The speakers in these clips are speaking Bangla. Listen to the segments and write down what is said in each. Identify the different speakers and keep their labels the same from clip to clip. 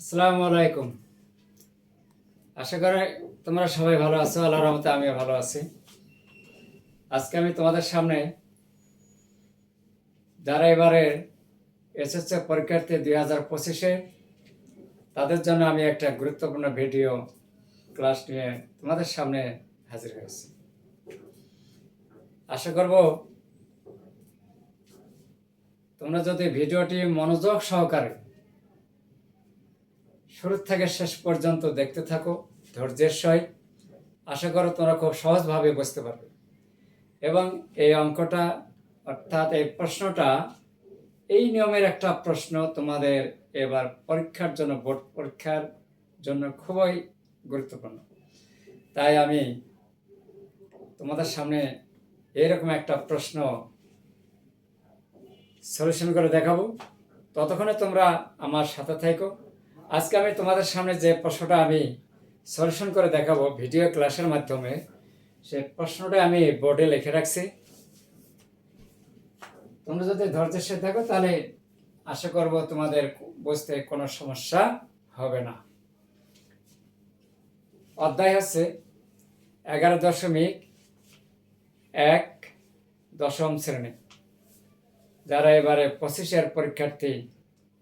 Speaker 1: আসসালামু আলাইকুম। আশা করি তোমরা সবাই ভালো আছো, আল্লাহর রহমতে আমিও ভালো আছি। আজকে আমি তোমাদের সামনে যারা এবারে এসএসসি পরীক্ষার্থী দুই হাজার পঁচিশে তাদের জন্য আমি একটা গুরুত্বপূর্ণ ভিডিও ক্লাস নিয়ে তোমাদের সামনে হাজির হয়েছি। আশা করব তোমরা যদি ভিডিওটি মনোযোগ সহকারে শুরু থেকে শেষ পর্যন্ত দেখতে থাকো, ধৈর্যের সহিত। আশা করো তোমরা খুব সহজভাবে বুঝতে পারবে। এবং এই অঙ্কটা, অর্থাৎ এই প্রশ্নটা, এই নিয়মের একটা প্রশ্ন তোমাদের এবার পরীক্ষার জন্য, বোর্ড পরীক্ষার জন্য খুবই গুরুত্বপূর্ণ। তাই আমি তোমাদের সামনে এরকম একটা প্রশ্ন সলিউশন করে দেখাবো। ততক্ষণে তোমরা আমার সাথে থাকো আজকে আমি তোমাদের সামনে যে প্রশ্নটা আমি সলিউশন করে দেখাবো ভিডিও ক্লাসের মাধ্যমে, সে প্রশ্নটা আমি বোর্ডে লিখে রাখছি। তোমরা যদি ধৈর্যের সাথে থাকো, তাহলে আশা করব তোমাদের বুঝতে কোনো সমস্যা হবে না। অধ্যায় হচ্ছে এগারো দশমিক এক দশম শ্রেণি। যারা এবারে পঁচিশের পরীক্ষার্থী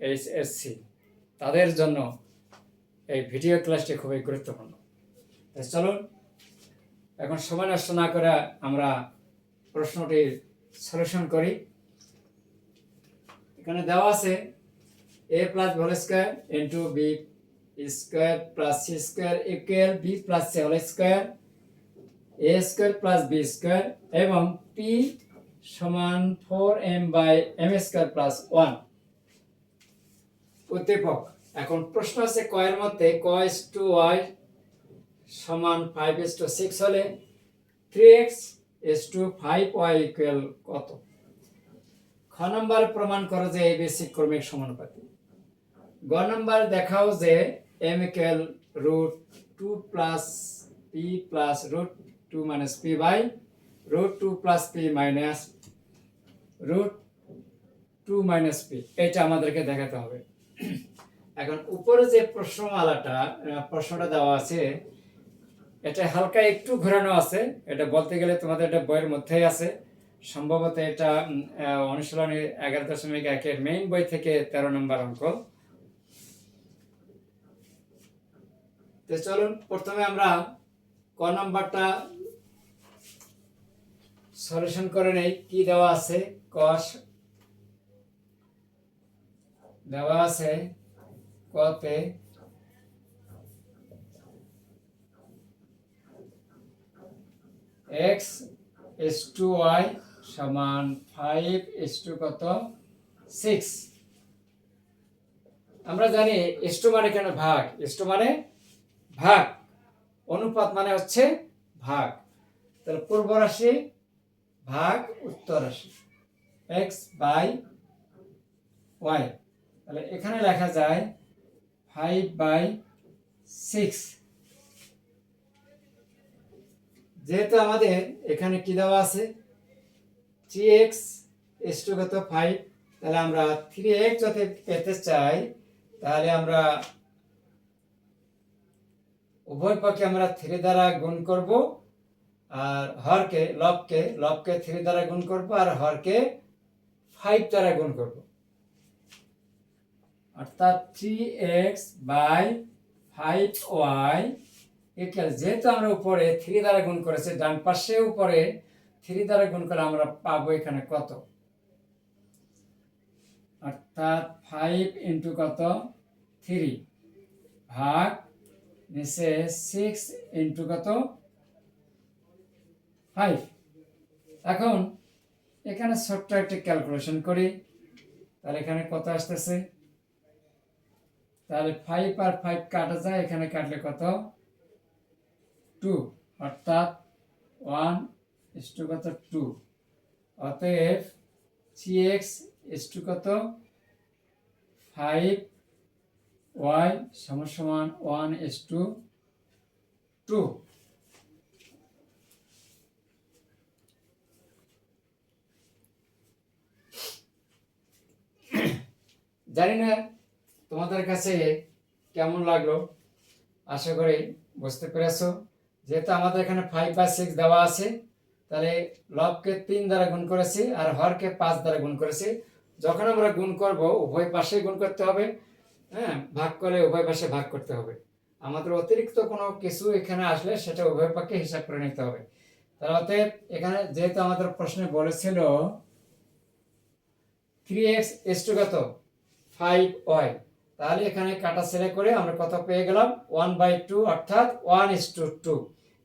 Speaker 1: এইচএসসি তাদের জন্য এই ভিডিও ক্লাসটি খুবই গুরুত্বপূর্ণ। চলুন, এখন সময় নষ্ট না করে আমরা প্রশ্নটির সলিউশন করি। এখানে দেওয়া আছে a plus whole square into b square plus c square equal b plus c whole square a square plus b square এবং পি সমান four m by m square plus one উদ্দীপক। এখন প্রশ্ন আছে, কয়ের মধ্যে কয়েস টু ওয়াই সমান ফাইভ এস টু সিক্স হলে three x is to five y equal কত? খ নম্বর প্রমাণ করো যে এই বেসিক ক্রমিক সমানুপাতি গ নম্বর দেখাও যে m equal root two plus p plus root two minus p by root two plus p minus root two minus p এটা আমাদেরকে দেখাতে হবে। এখন উপরে যে প্রশ্নমালাটা প্রশ্নটা দেওয়া আছে এটা হালকা একটু ঘোরানো আছে। এটা বলতে গেলে তোমাদের এটা বইয়ের মধ্যেই আছে। সম্ভবত এটা উম, আহ, অনুশীলনী এগারো দশমিক একের মেইন বই থেকে তেরো নম্বর অঙ্ক। তো চলুন প্রথমে আমরা ক নম্বরটা সলিউশন করে নেই। কি দেওয়া আছে? কস দেওয়া আছে কতে এক্স এস টু ওয়াই সমান ফাইভ এস টু কত? সিক্স। আমরা জানি এস টু মানে কেন ভাগ? এস টু মানে ভাগ। অনুপাত মানে হচ্ছে ভাগ। তাহলে পূর্ব রাশি ভাগ উত্তর রাশি। X by y. তাহলে এখানে লেখা যায় ফাইভ বাই সিক্স যেহেতু আমাদের এখানে কি দেওয়া আছে? থ্রি এক্স এস টু কত ফাইভ তাহলে আমরা থ্রি এক্স যদি পেতে চাই, তাহলে আমরা উভয় পক্ষে আমরা থ্রি দ্বারা গুণ করব, আর হরকে, লবকে লবকে থ্রি দ্বারা গুণ করব, আর হরকে ফাইভ দ্বারা গুণ করব। অর্থাৎ three x by five y equal যেহেতু আমরা উপরে থ্রি দ্বারা গুণ করেছি, ডান পাশে উপরে থ্রি দ্বারা গুণ করে আমরা পাবো এখানে কত? অর্থাৎ ফাইভ ইন্টু কত? থ্রি ভাগ নিচে সিক্স ইন্টু কত? ফাইভ এখন এখানে ছোট্ট একটা ক্যালকুলেশন করি। তাহলে এখানে কত আসতেছে? তাহলে ফাইভ আর ফাইভ কাটা যায়, এখানে কাটলে কত? টু অর্থাৎ ওয়ান ইস টু কত? টু অতএব থ্রি এক্স ইস টু কত? ফাইভ ওয়াই সমান সমান ওয়ান ইস টু টু জানি না তোমাদের কাছে কেমন লাগল? আশা করি বুঝতে পেরেছ। যেহেতু আমাদের এখানে ফাইভ বাই সিক্স দেওয়া আছে, তাহলে লবকে তিন দ্বারা গুণ করেছি আর হরকে পাঁচ দ্বারা গুণ করেছি। যখন আমরা গুণ করব, উভয় পাশে গুণ করতে হবে হ্যাঁ? ভাগ করলে উভয় পাশে ভাগ করতে হবে। আমাদের অতিরিক্ত কোনো কিছু এখানে আসলে সেটা উভয় পক্ষে হিসাব করে নিতে হবে। তার অতএব এখানে যেহেতু আমাদের প্রশ্নে বলেছিল থ্রি এক্স এস টু কত? ফাইভ ওয়াই তাহলে এখানে কাটা ছেলে করে আমরা কত পেয়ে গেলাম? ওয়ান বাই টু অর্থাৎ ওয়ান ইস টু টু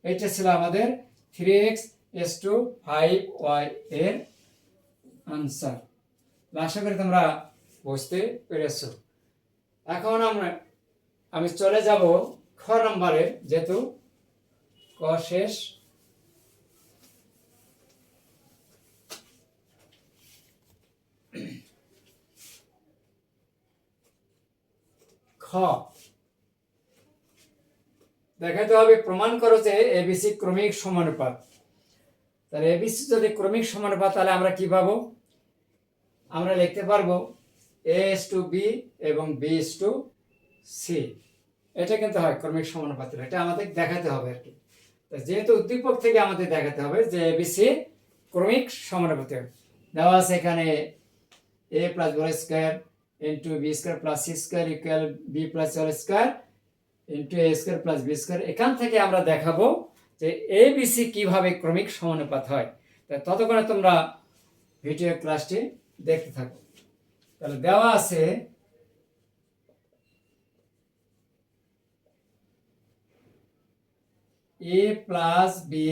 Speaker 1: এটা ছিল আমাদের three x is to five y এর আনসার আশা করি তোমরা বুঝতে পেরেছ। এখন আমরা, আমি চলে যাব খ নম্বরে, যেহেতু ক শেষ। দেখাতে হবে, প্রমাণ করো যে এবিসি ক্রমিক সমানুপাত। তাহলে এবিসি যদি ক্রমিক সমানুপাত, তাহলে আমরা কি পাবো? আমরা লিখতে পারব এ এস টু বি এবং বি এস টু সি এটা কিন্তু হয় ক্রমিক সমানুপাতের। এটা আমাদের দেখাতে হবে আর কি। যেহেতু উদ্দীপক থেকে আমাদের দেখাতে হবে যে এবিসি ক্রমিক সমানুপাতের দেওয়া আছে এখানে এ plus ball square into b square plus c square equal b plus whole square into a square plus b square এখান থেকে আমরা দেখাবো যে এ বিসি কীভাবে ক্রমিক সমানুপাত হয়। তা ততক্ষণে তোমরা ভিডিও ক্লাসটি দেখতে থাকো। তাহলে দেওয়া আছে a plus b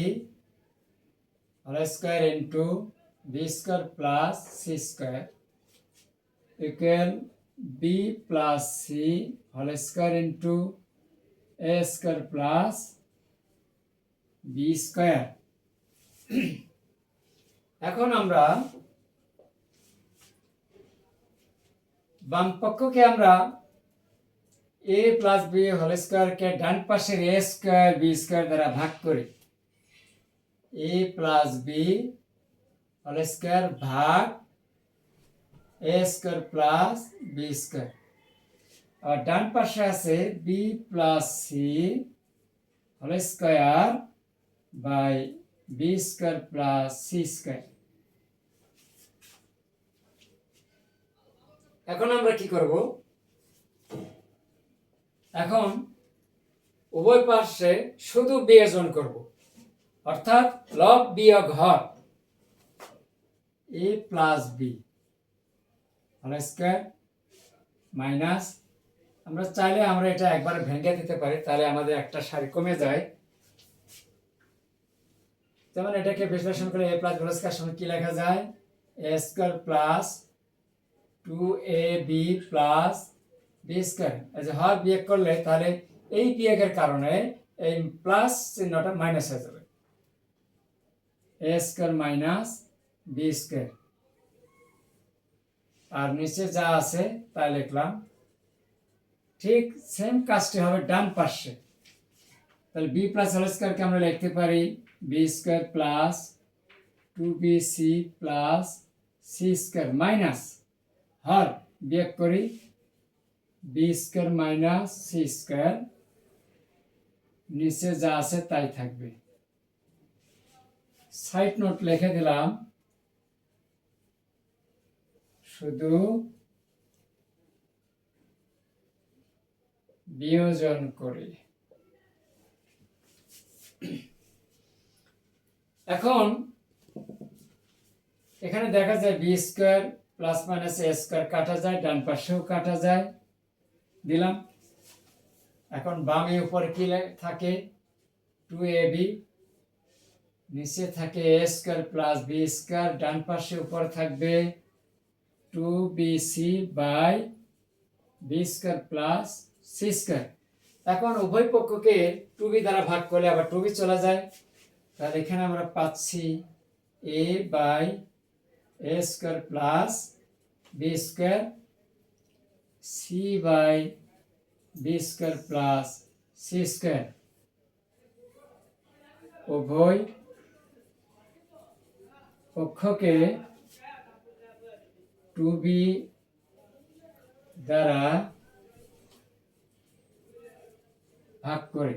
Speaker 1: whole square into b square plus c square equal b plus c whole square into a square plus b square. এখন আমরা বাম পক্ষকে আমরা এ প্লাস বি হোল স্কোয়ারকে ডান পাশের এ স্কোয়ার বি স্কোয়ার দ্বারা ভাগ করি। A plus b whole square ভাগ a square plus b square আর ডান পাশে আছে b plus c whole square by b square plus c square এখন আমরা কি করব? এখন উভয় পাশে শুধু বিয়োজন করব। অর্থাৎ লব বিয়োগ হর a plus b whole square minus, আমরা চাইলে আমরা এটা একবার ভেঙে দিতে পারি, তাহলে আমাদের একটা সারি কমে যায়। যেমন এটাকে বিশ্লেষণ করে এ প্লাস হোল স্কোয়ার সঙ্গে কি লেখা যায়? A square plus two a b plus b square যে হর বিয়োগ করলে তাহলে এই বিয়োগের কারণে এই প্লাস চিহ্নটা মাইনাস হয়ে যাবে। A square minus b square আর নিচে যা আছে তা লিখলাম। ঠিক সেম কাজটি হবে ডান পাশে। তাহলে বি প্লাস হোল স্কোয়ারকে আমরা লিখতে পারি b square plus two b c plus c square minus হর বিয়োগ করি b square minus c square নিচে যা আছে তাই থাকবে। সাইড নোট লিখে দিলাম শুধু বিয়োজন করি। এখন এখানে দেখা যায় b square plus minus a square কাটা যায়, ডান পাশেও কাটা যায়। দিলাম। এখন বামে উপর কি থাকে? টু এ বি নিচে থাকে a square plus b square, ডান পাশে উপর থাকবে two b c by square plus c square এখন উভয় পক্ষকে টু বি দ্বারা ভাগ করলে আবার টু বি চলে যায়। তাহলে এখানে আমরা পাচ্ছি a by a square plus b square c by b square plus c square উভয় পক্ষকে টু বি দ্বারা ভাগ করে।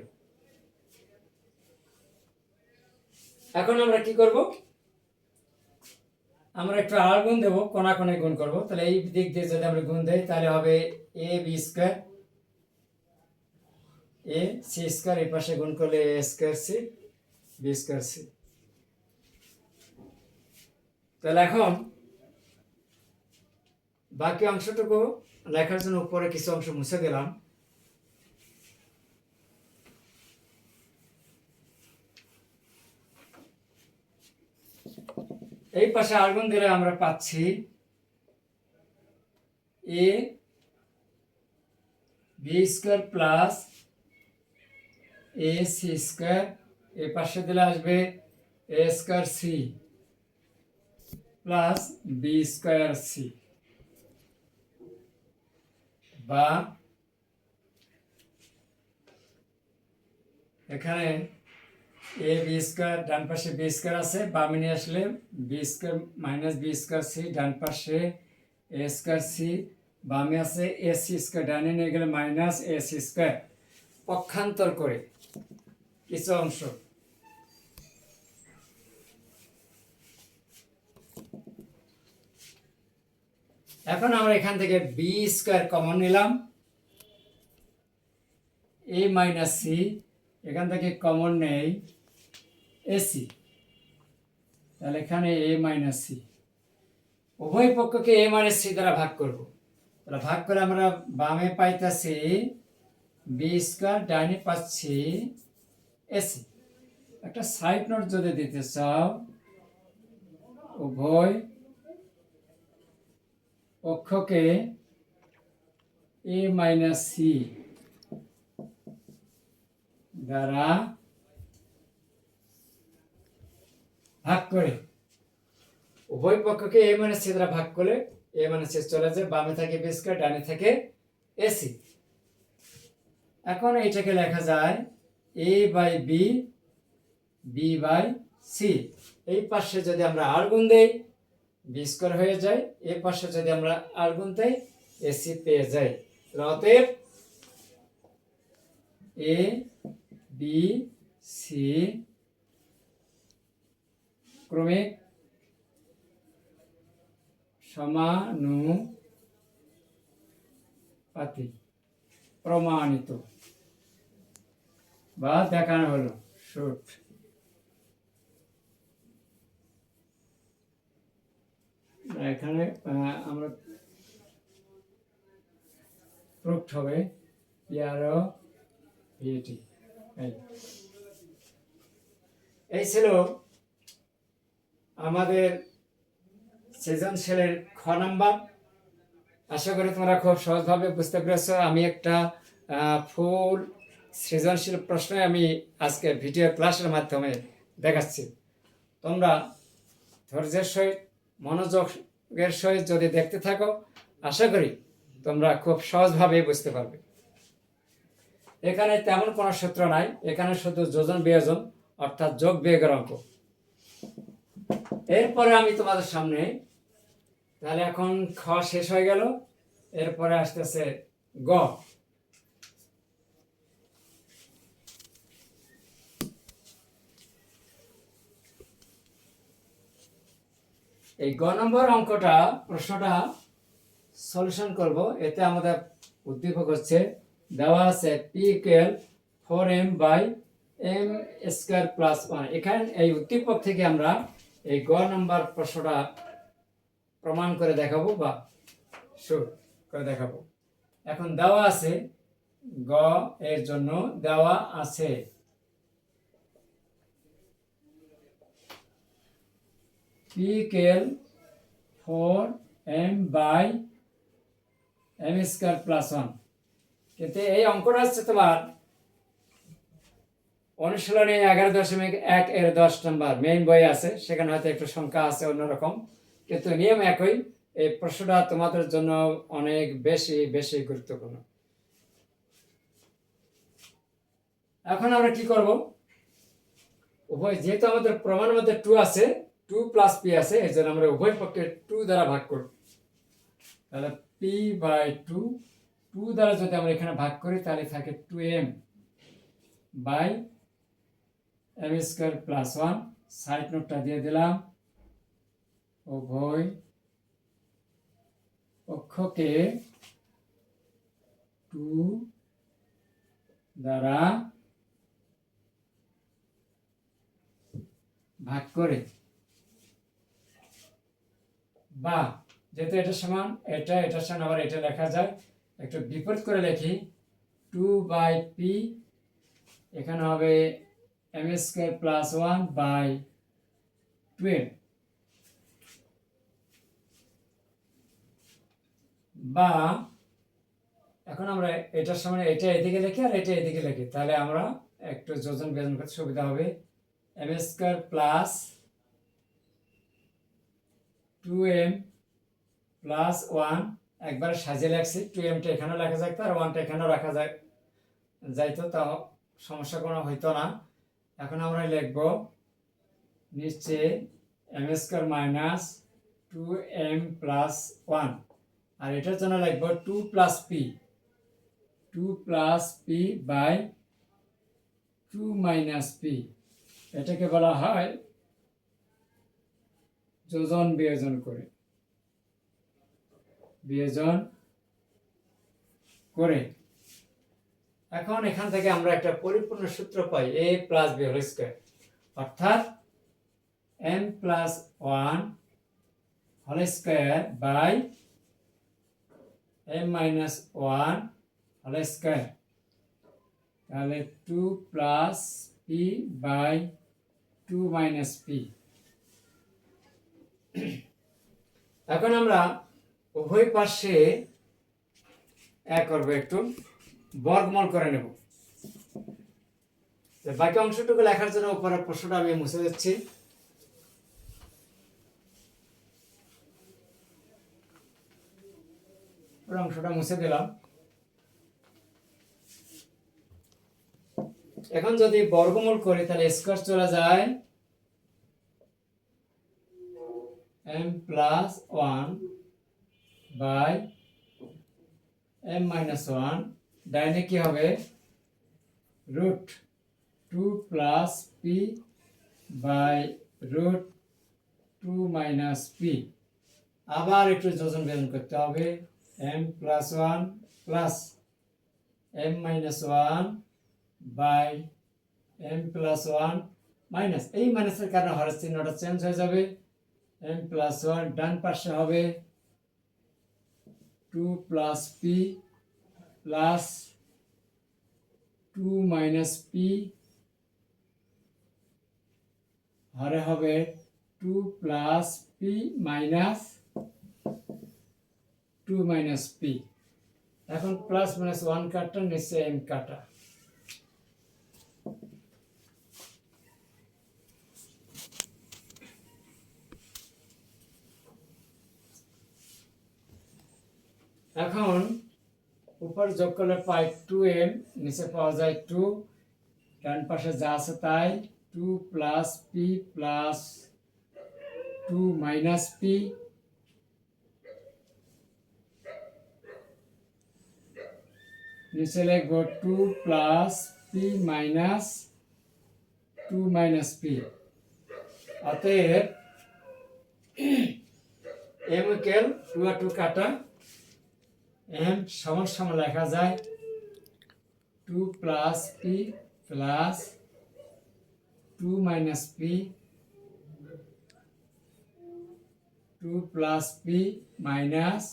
Speaker 1: এখন আমরা কি করব? আমরা একটু আর গুণ দেবো, কোনা কোনায় গুণ করব। তাহলে এই দিক দিয়ে যদি আমরা গুণ দেই, তাহলে হবে a b square, a c square, এই পাশে গুণ করলে a square c, b square c. তাহলে এখন বাকি অংশটুকু লেখার জন্য উপরে কিছু অংশ মুছে দিলাম এই পাশে আগুন দিলে আমরা পাচ্ছি a, b square plus a, c square. এ পাশে দিলে আসবে a square c plus b square c. বা এখানে এ বি স্কোয়ার ডান পাশে বি স্কোয়ার আছে, বামে নিয়ে আসলে b square minus b square c, ডান পাশে এ স্কোয়ার সি, বামে আছে এ সি স্কোয়ার, ডানে নিয়ে গেলে মাইনাস এ সি স্কোয়ার। পক্ষান্তর করে কিছু অংশ। এখন আমরা এখান থেকে বি স্কোয়ার কমন নিলাম। এ মাইনাস সি এখান থেকে কমন নেই। এসি তাহলে এখানে এ মাইনাস সি উভয় পক্ষকে এ মাইনাস সি দ্বারা ভাগ করব। তাহলে ভাগ করে আমরা বামে পাইতাছি বি স্কোয়ার ডাইনে পাচ্ছি এসি একটা সাইড নোট যদি দিতে চাও, উভয় পক্ষকে এ মাইনাস সি দ্বারা ভাগ করে। উভয় পক্ষকে এ মানে সি দ্বারা ভাগ করে এ মানে সি চলে যায়, বামে থাকে বি স্কোয়ার, ডানে থাকে এসি এখন এইটাকে লেখা যায় a by b b by c. এই পাশে যদি আমরা আর গুণ দেই বি স্কোয়ার হয়ে যায় এ পাশে যদি আমরা আর গুণ দেই এসি পেয়ে যাই। অতএব এ বি সি ক্রমিক সমানুপাতি প্রমাণিত। বা দেখানো হলো শুট এখানে আমরা প্রুফড হবে। পিআরও ভিটি এই। ছিল আমাদের সৃজনশীলের খ নাম্বার। আশা করি তোমরা খুব সহজভাবে বুঝতে পেরেছ। আমি একটা ফুল সৃজনশীল প্রশ্ন আমি আজকে ভিডিও ক্লাসের মাধ্যমে দেখাচ্ছি। তোমরা ধৈর্যের সহিত মনোযোগের সহিত যদি দেখতে থাকো, আশা করি তোমরা খুব সহজভাবে বুঝতে পারবে। এখানে তেমন কোনো সূত্র নাই, এখানে শুধু যোজন বিয়োজন, অর্থাৎ যোগ বিয়োগের অঙ্ক। এরপরে আমি তোমাদের সামনে, তাহলে এখন খ শেষ হয়ে গেল, এরপরে আসতেছে গ। এই গ নম্বর অঙ্কটা, প্রশ্নটা সলিউশন করব। এতে আমাদের উদ্দীপক হচ্ছে, দেওয়া আছে p equal four m by m square plus one এখানে এই উদ্দীপক থেকে আমরা এই গ নম্বর প্রশ্নটা প্রমাণ করে দেখাবো বা শুট করে দেখাবো। এখন দেওয়া আছে, গ এর জন্য দেওয়া আছে p equal four m by m square plus one. কিন্তু এই অঙ্কটা হচ্ছে তোমার অনুশীলনী এগারো দশমিক এক এর দশ নম্বর। মেইন বই আছে, সেখানে হয়তো একটু সংখ্যা আছে অন্যরকম। কিন্তু নিয়ম একই, এই প্রশ্নটা তোমাদের জন্য অনেক বেশি বেশি গুরুত্বপূর্ণ। এখন আমরা কি করব? উভয়, যেহেতু আমাদের প্রমাণের মধ্যে টু আছে টু প্লাস পি আছে জন্য আমরা উভয় পক্ষে টু দ্বারা ভাগ করব। তাহলে পি বাই টু টু দ্বারা যদি আমরা এখানে ভাগ করি, তাহলে থাকে two m by m square plus one side নোটটা দিয়ে দিলাম। উভয় পক্ষকে টু দ্বারা ভাগ করে। বা যেহেতু এটা সমান, এটা এটার সমান, আবার এটা লেখা যায়। একটু বিপরীত করে লিখি। টু বাই পি এখানে হবে m square plus one by twelve বা এখন আমরা এটার সামনে, এটা এদিকে লিখি আর এটা এদিকে লিখি। তাহলে আমরা একটু যোজন বিয়োজন করতে সুবিধা হবে। M square plus two m plus one একবার সাজিয়ে রাখছি। টু এমটা এখানেও লেখা যাইতো আর ওয়ানটা এখানেও রাখা যায় যাইতো তা সমস্যা কোনো হইতো না। এখন আমরা লিখব নিচে m square minus two m plus one আর এটার জন্য লিখব two plus p two plus p by two minus p এটাকে বলা হয় যোজন বিয়োজন করে। বিয়োজন করে। এখন এখান থেকে আমরা একটা পরিপূর্ণ সূত্র পাই a plus b whole square অর্থাৎ m plus one whole square by m minus one whole square তাহলে two plus p by two minus p এখন আমরা উভয় পাশে এক করব একটু, বর্গমূল করে নেব। বাকি অংশটুকু লেখার জন্য উপরের প্রশ্নটা আমি মুছে দিচ্ছি অংশটা মুছে দিলাম। এখন যদি বর্গমূল করি, তাহলে স্কোয়ার চলে যায় m plus one by m minus one ডাইনে কি হবে root two plus p by root two minus p আবার একটু যোজন বেজন করতে হবে m plus one plus m minus one by m plus one minus এই মাইনাসের কারণে হরের চিহ্নটা চেঞ্জ হয়ে যাবে এম প্লাস ওয়ান ডান পাশে হবে two plus p plus two minus p হরে হবে two plus p minus two minus p এখন প্লাস মাইনাস ওয়ান কাটা নিচে এম কাটা। এখন উপর যোগ করলে পাই টু এম নিচে পাওয়া যায় টু ডান পাশে যা আছে তাই two plus p plus two minus p নিচে লিখব two plus p minus two minus p অতএব এম ইকেল টু আর টু কাটা এম সমান সমান লেখা যায় two plus p plus two minus p two plus p minus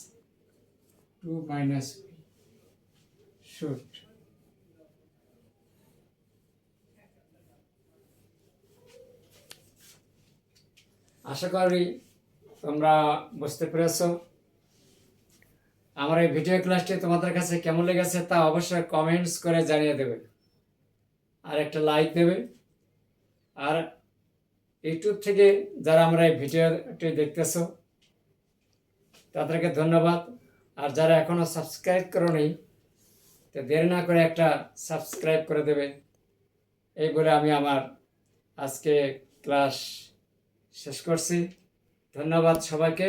Speaker 1: two minus p shoot আশা করি তোমরা বুঝতে পেরেছ। আমার এই ভিডিও ক্লাসটি তোমাদের কাছে কেমন লেগেছে তা অবশ্যই কমেন্টস করে জানিয়ে দেবে। আর একটা লাইক দেবে। আর ইউটিউব থেকে যারা আমরা এই ভিডিওটি দেখতেছো, তাদেরকে ধন্যবাদ। আর যারা এখনও সাবস্ক্রাইব করো নেই তো দেরি না করে একটা সাবস্ক্রাইব করে দেবে। এই বলে আমি আমার আজকে ক্লাস শেষ করছি। ধন্যবাদ সবাইকে।